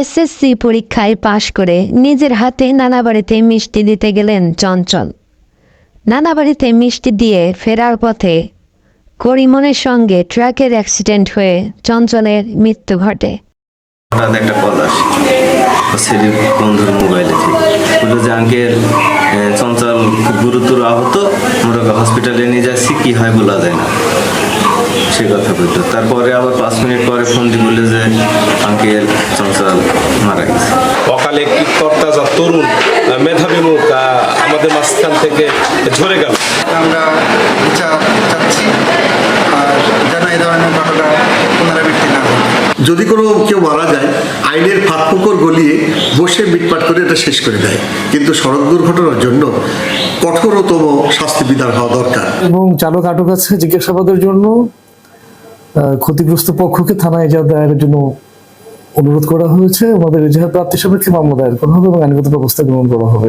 SSC পরীক্ষায় পাশ করে নিজের হাতে নানা বাড়িতে মিষ্টি দিতে গেলেন চঞ্চল। নানা বাড়িতে মিষ্টি দিয়ে ফেরার পথে করিমনের সঙ্গে ট্রাকের অ্যাক্সিডেন্ট হয়ে চঞ্চলের মৃত্যু ঘটে। হঠাৎ একটা কল আসে বন্ধুর মোবাইলে বলল যে, আঙ্কেল চঞ্চল খুব গুরুতর আহত। আমরা হসপিটালে নিয়ে যাচ্ছি। কি হয় বলা যায় না। সে কথা তারপরে আবার পাঁচ মিনিট পরে ফোন দিয়ে বলল যে আঙ্কেল চঞ্চল মারা গেছে অকালে একটি তরতাজা তরুণ মেধাবী মুখ আমাদের মাঝখান থেকে ঝরে গেল। আমরা বিচার চাচ্ছি আর যেন এই ধরনের ঘটনা পুনরাবৃত্তি না যদি কোনো কেউ মারা যায় আইনের ফাঁকফোকর গলিয়ে বসে মিটমাট করে এটা শেষ করে দেয়। কিন্তু সড়ক দুর্ঘটনার জন্য কঠোরতম শাস্তি বিধান হওয়া দরকার। এবং চালক আটক আছে জিজ্ঞাসাবাদের জন্য আহ, ক্ষতিগ্রস্ত পক্ষকে থানায় যা দায়ের জন্য অনুরোধ করা হয়েছে। আমাদের এজাহার প্রাপ্তি সাপেক্ষে মামলা দায়ের করা হবে এবং আইনগত ব্যবস্থা গ্রহণ করা হবে।